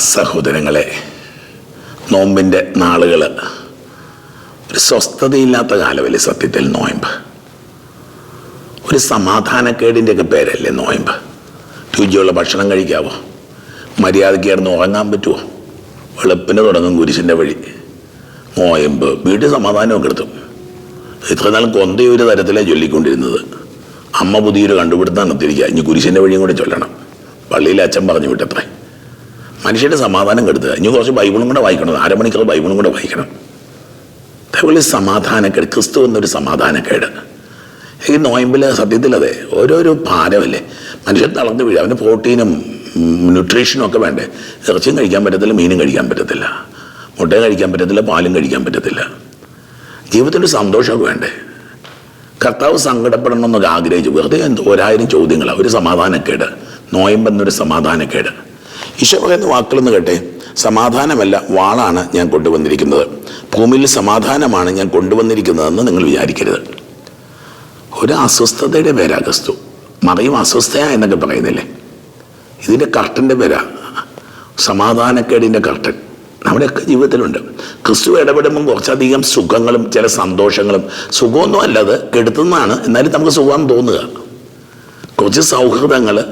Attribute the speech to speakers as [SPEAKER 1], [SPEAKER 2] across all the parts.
[SPEAKER 1] സഹോദരങ്ങളെ നോമ്പിന്റെ നാളുകൾ ഒരു സ്വസ്ഥതയില്ലാത്ത കാലമല്ലേ സത്യത്തിൽ നോയമ്പ്? ഒരു സമാധാനക്കേടിന്റെയൊക്കെ പേരല്ലേ നോയമ്പ്? രുചിയുള്ള ഭക്ഷണം കഴിക്കാവോ? മര്യാദയ്ക്ക് കിടന്ന് ഉറങ്ങാൻ പറ്റുമോ വെളുപ്പിന് തുടങ്ങും കുരിശിന്റെ വഴി. നോയമ്പ് വീട്ടിൽ സമാധാനമൊക്കെ എടുത്തും. ഇത്ര കൊന്തയൊരു തരത്തിലാണ് ചൊല്ലിക്കൊണ്ടിരുന്നത്. അമ്മ പുതിയൊരു കണ്ടുപിടുത്തം നടത്തിയിരിക്കുക. ഇനി കുരിശിന്റെ വഴിയും കൂടെ ചൊല്ലണം. പള്ളിയിൽ അച്ഛൻ പറഞ്ഞു വിട്ടത്രേ. മനുഷ്യന്റെ സമാധാനം കെടുത്തുക. ഇനി കുറച്ച് ബൈബിളും കൂടെ വായിക്കണം. അരമണിക്കൂർ ബൈബിളും കൂടെ വായിക്കണം. അതേപോലെ സമാധാനക്കേട് ക്രിസ്തു എന്നൊരു സമാധാനക്കേട്. ഈ നോയമ്പിൽ സത്യത്തിൽ അതെ ഓരോരോ ഭാരമല്ലേ? മനുഷ്യൻ തളർന്നു വീഴും. അവന് പ്രോട്ടീനും ന്യൂട്രീഷനും ഒക്കെ വേണ്ടേ. ഇറച്ചിയും കഴിക്കാൻ പറ്റത്തില്ല മീനും കഴിക്കാൻ പറ്റത്തില്ല. മുട്ട കഴിക്കാൻ പറ്റത്തില്ല പാലും കഴിക്കാൻ പറ്റത്തില്ല. ജീവിതത്തിൽ സന്തോഷമൊക്കെ വേണ്ടേ? കർത്താവ് സങ്കടപ്പെടണമെന്നൊക്കെ ആഗ്രഹിച്ചു വെറുതെ എന്തോ ഒരായിരം ചോദ്യങ്ങളാണ് ഒരു സമാധാനക്കേട്. നോയമ്പെന്നൊരു സമാധാനക്കേട്. ഈശോ പറയുന്ന വാക്കുകളെന്ന് കേട്ടെ സമാധാനമല്ല വാളാണ് ഞാൻ കൊണ്ടുവന്നിരിക്കുന്നത്. ഭൂമിയിൽ സമാധാനമാണ് ഞാൻ കൊണ്ടുവന്നിരിക്കുന്നതെന്ന് നിങ്ങൾ വിചാരിക്കരുത്. ഒരു അസ്വസ്ഥതയുടെ പേരാ ക്രിസ്തു. മറിയും അസ്വസ്ഥയ എന്നൊക്കെ പറയുന്നില്ലേ? ഇതിന്റെ കർട്ടന്റെ പേരാ. സമാധാനക്കേടിന്റെ കർട്ടൻ. നമ്മുടെയൊക്കെ ജീവിതത്തിലുണ്ട്. ക്രിസ്തു ഇടപെടുമ്പോൾ കുറച്ചധികം സുഖങ്ങളും ചില സന്തോഷങ്ങളും സുഖമൊന്നും അല്ലത് കെടുത്തുന്നതാണ്. എന്നാലും നമുക്ക് സുഖം തോന്നുക. കുറച്ച് സൗഹൃദങ്ങൾ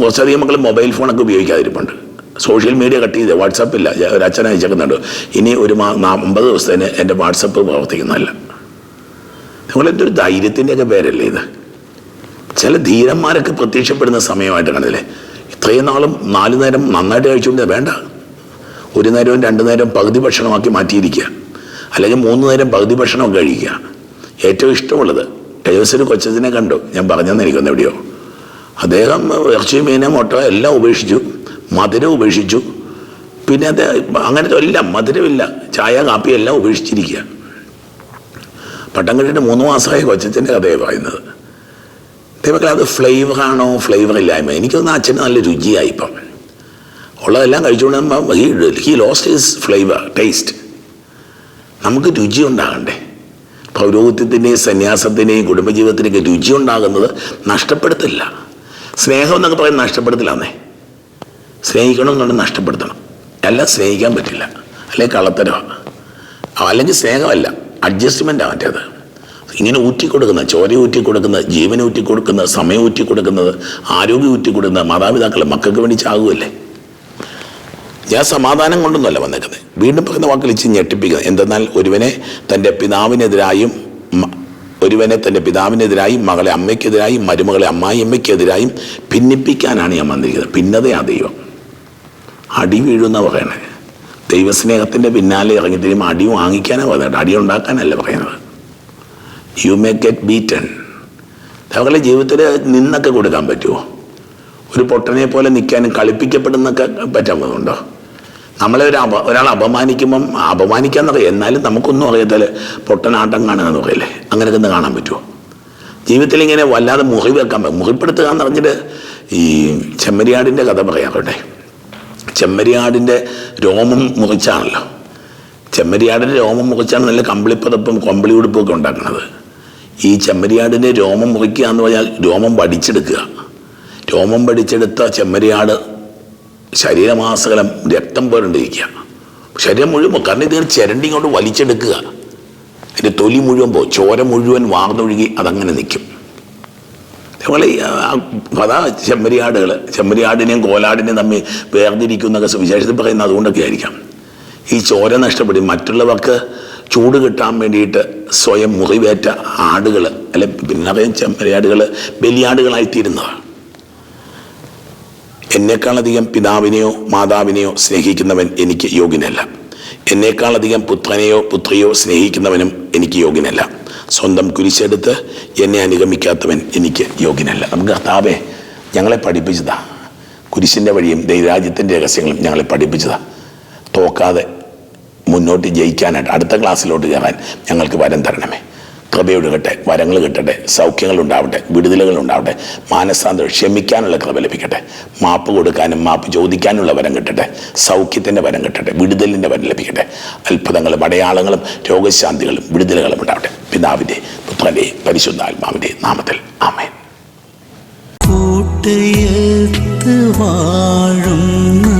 [SPEAKER 1] കുറച്ചധികം മക്കൾ മൊബൈൽ ഫോണൊക്കെ ഉപയോഗിക്കാതിരിപ്പുണ്ട്. സോഷ്യൽ മീഡിയ കട്ട് ചെയ്ത് വാട്സപ്പില്ല ഒരു അച്ഛൻ അയച്ചേക്കുന്നുണ്ട്. ഇനി ഒരു അമ്പത് ദിവസത്തിന് എന്റെ വാട്സപ്പ് പ്രവർത്തിക്കുന്നതല്ല. നിങ്ങളെന്റെ ഒരു ധൈര്യത്തിന്റെയൊക്കെ പേരല്ലേ ഇത്? ചില ധീരന്മാരൊക്കെ പ്രത്യക്ഷപ്പെടുന്ന സമയമായിട്ട് കണ്ടില്ലേ? ഇത്രയും നാളും നാല് നേരം നന്നായിട്ട് കഴിച്ചുകൊണ്ട് വേണ്ട. ഒരു നേരവും രണ്ട് നേരം പകുതി ഭക്ഷണമാക്കി മാറ്റിയിരിക്കുക. അല്ലെങ്കിൽ മൂന്ന് നേരം പകുതി ഭക്ഷണം കഴിക്കുക. ഏറ്റവും ഇഷ്ടമുള്ളത്. കൈവസൊരു കൊച്ചതിനെ കണ്ടു. ഞാൻ പറഞ്ഞെന്ന് എനിക്കൊന്ന് അദ്ദേഹം ഇറച്ചി മീന് മുട്ട എല്ലാം ഉപേക്ഷിച്ചു. മധുരം ഉപേക്ഷിച്ചു. പിന്നെ അദ്ദേഹം അങ്ങനത്തെ എല്ലാം മധുരമില്ല. ചായ കാപ്പി എല്ലാം ഉപേക്ഷിച്ചിരിക്കുക പട്ടം കെട്ടിട്ട് മൂന്ന് മാസമായി കൊച്ചച്ഛന്റെ കഥയാണ് പറയുന്നത്. ദൈവങ്ങളെ അത് ഫ്ലേവറാണോ ഫ്ലേവർ ഇല്ലായ്മ? എനിക്കൊന്ന് അച്ഛന് നല്ല രുചിയായി ഇപ്പം ഉള്ളതെല്ലാം കഴിച്ചുകൊണ്ട് he he lost his flavour taste നമുക്ക് രുചി ഉണ്ടാകണ്ടേ? പൗരോഹിത്യത്തിന്റെയും സന്യാസത്തിന്റെയും കുടുംബജീവിതത്തിന്റെയൊക്കെ രുചി ഉണ്ടാകുന്നത് നഷ്ടപ്പെടുത്തില്ല. സ്നേഹം എന്നൊക്കെ പറയുന്നത് നഷ്ടപ്പെടുത്തില്ലാന്നേ എന്നുണ്ട് നഷ്ടപ്പെടുത്തണം. അല്ല സ്നേഹിക്കാൻ പറ്റില്ല. അല്ലെങ്കിൽ കള്ളത്തരമാണ് അല്ലെങ്കിൽ സ്നേഹമല്ല അഡ്ജസ്റ്റ്മെന്റ് മറ്റേത്. ഇങ്ങനെ ഊറ്റി കൊടുക്കുന്ന ചോര ഊറ്റി കൊടുക്കുന്ന ജീവൻ ഊറ്റി കൊടുക്കുന്ന സമയം ഊറ്റി കൊടുക്കുന്നത് ആരോഗ്യം ഊറ്റി കൊടുക്കുന്ന മാതാപിതാക്കൾ മക്കൾക്ക് വേണ്ടി ചാകുമല്ലേ ഞാൻ സമാധാനം കൊണ്ടൊന്നുമല്ല വന്നേക്കുന്നത്. വീണ്ടും പറയുന്ന വാക്കിൽ ഇച്ചിരി ഞെട്ടിപ്പിക്കുന്നത് എന്തെന്നാൽ ഒരുവനെ തന്റെ പിതാവിനെതിരായും ഒരുവനെ തന്റെ പിതാവിനെതിരായും മകളെ അമ്മയ്ക്കെതിരായും മരുമകളെ അമ്മായി അമ്മയ്ക്കെതിരായും ഭിന്നിപ്പിക്കാനാണ് ഞാൻ വന്നിരിക്കുന്നത്. ഭിന്നതയാ ദൈവം. അടി വീഴുന്ന പറയണേ. ദൈവസ്നേഹത്തിന്റെ പിന്നാലെ ഇറങ്ങി അടി വാങ്ങിക്കാനാണ് പറയുന്നത്. അടി ഉണ്ടാക്കാനല്ല പറയുന്നത്. യു മേ ഗെറ്റ് ബീറ്റൻ അവരുടെ ജീവിതത്തിൽ നിന്നൊക്കെ കൊടുക്കാൻ പറ്റുമോ ഒരു പൊട്ടനെ പോലെ നിൽക്കാനും കളിപ്പിക്കപ്പെടുന്നൊക്കെ പറ്റാവുന്നുണ്ടോ നമ്മളെ ഒരു അപ ഒരാൾ അപമാനിക്കുമ്പം അപമാനിക്കാന്നറിയാം. എന്നാലും നമുക്കൊന്നും അറിയത്തില്ല. പൊട്ടനാട്ടം കാണുക എന്ന് പറയില്ലേ? അങ്ങനെയൊക്കെ ഒന്ന് കാണാൻ പറ്റുമോ? ജീവിതത്തിൽ ഇങ്ങനെ വല്ലാതെ മുറി വെക്കാൻ മുറിപ്പെടുത്തുക എന്ന് പറഞ്ഞിട്ട് ഈ ചെമ്മരിയാടിന്റെ കഥ പറയാറുണ്ട് ചെമ്മരിയാടിന്റെ രോമം മുറിച്ചാണല്ലോ. ചെമ്മരിയാടിന്റെ രോമം മുറിച്ചാണ് നല്ല കമ്പിളിപ്പതപ്പും കൊമ്പിളി ഉടുപ്പും ഒക്കെ ഉണ്ടാക്കുന്നത്. ഈ ചെമ്മരിയാടിന്റെ രോമം മുറിക്കുക എന്ന് പറഞ്ഞാൽ രോമം വടിച്ചെടുക്കുക. രോമം വടിച്ചെടുത്ത ചെമ്മരിയാട് ശരീരമാസകലം രക്തം പോരണ്ടിരിക്കുക ശരീരം മുഴുവൻ കാരണം ഇതിങ്ങനെ ചിരണ്ടി കൊണ്ട് വലിച്ചെടുക്കുക. അതിന്റെ തൊലി മുഴുവൻ പോ ചോര മുഴുവൻ വാർന്നൊഴുകി അതങ്ങനെ നിൽക്കും. നമ്മളെ ഈ, ആ, അതാ ചെമ്മരിയാടുകൾ ചെമ്മരിയാടിനെയും കോലാടിനെയും തമ്മിൽ വേർതിരിക്കുന്നൊക്കെ സുവിശേഷത്തിൽ പറയുന്നത് അതുകൊണ്ടൊക്കെ ആയിരിക്കാം. ഈ ചോര നഷ്ടപ്പെടും. മറ്റുള്ളവർക്ക് ചൂട് കിട്ടാൻ വേണ്ടിയിട്ട് സ്വയം മുറിവേറ്റ ആടുകൾ അല്ലെ പിന്നെ ചെമ്മരിയാടുകൾ ബലിയാടുകളായിത്തീരുന്നതാണ് എന്നെക്കാളധികം പിതാവിനെയോ മാതാവിനെയോ സ്നേഹിക്കുന്നവൻ എനിക്ക് യോഗ്യനല്ല. എന്നേക്കാളധികം പുത്രനെയോ പുത്രിയോ സ്നേഹിക്കുന്നവനും എനിക്ക് യോഗ്യനല്ല. സ്വന്തം കുരിശെടുത്ത് എന്നെ അനുഗമിക്കാത്തവൻ എനിക്ക് യോഗ്യനല്ല. നമുക്ക് കർത്താവേ ഞങ്ങളെ പഠിപ്പിച്ചതാ. കുരിശിന്റെ വഴിയും ദൈവരാജ്യത്തിന്റെ രഹസ്യങ്ങളും ഞങ്ങളെ പഠിപ്പിച്ചതാ. തോക്കാതെ മുന്നോട്ട് ജയിക്കാനായിട്ട് അടുത്ത ക്ലാസ്സിലോട്ട് കയറാൻ ഞങ്ങൾക്ക് വരം തരണമേ. കൃപയൊഴുകട്ടെ വരങ്ങൾ കിട്ടട്ടെ സൗഖ്യങ്ങൾ ഉണ്ടാവട്ടെ വിടുതലുകൾ ഉണ്ടാവട്ടെ മാനസാന്തരം ക്ഷമിക്കാനുള്ള കൃപ ലഭിക്കട്ടെ മാപ്പ് കൊടുക്കാനും മാപ്പ് ചോദിക്കാനുള്ള വരം കിട്ടട്ടെ സൗഖ്യത്തിന്റെ വരം കിട്ടട്ടെ വിടുതലിന്റെ വരം ലഭിക്കട്ടെ അത്ഭുതങ്ങളും അടയാളങ്ങളും രോഗശാന്തികളും വിടുതലുകളും ഉണ്ടാവട്ടെ. പിതാവിന്റെ പുത്രന്റെ പരിശുദ്ധാത്മാവിന്റെ നാമത്തിൽ. ആമേൻ.
[SPEAKER 2] വാഴുന്ന.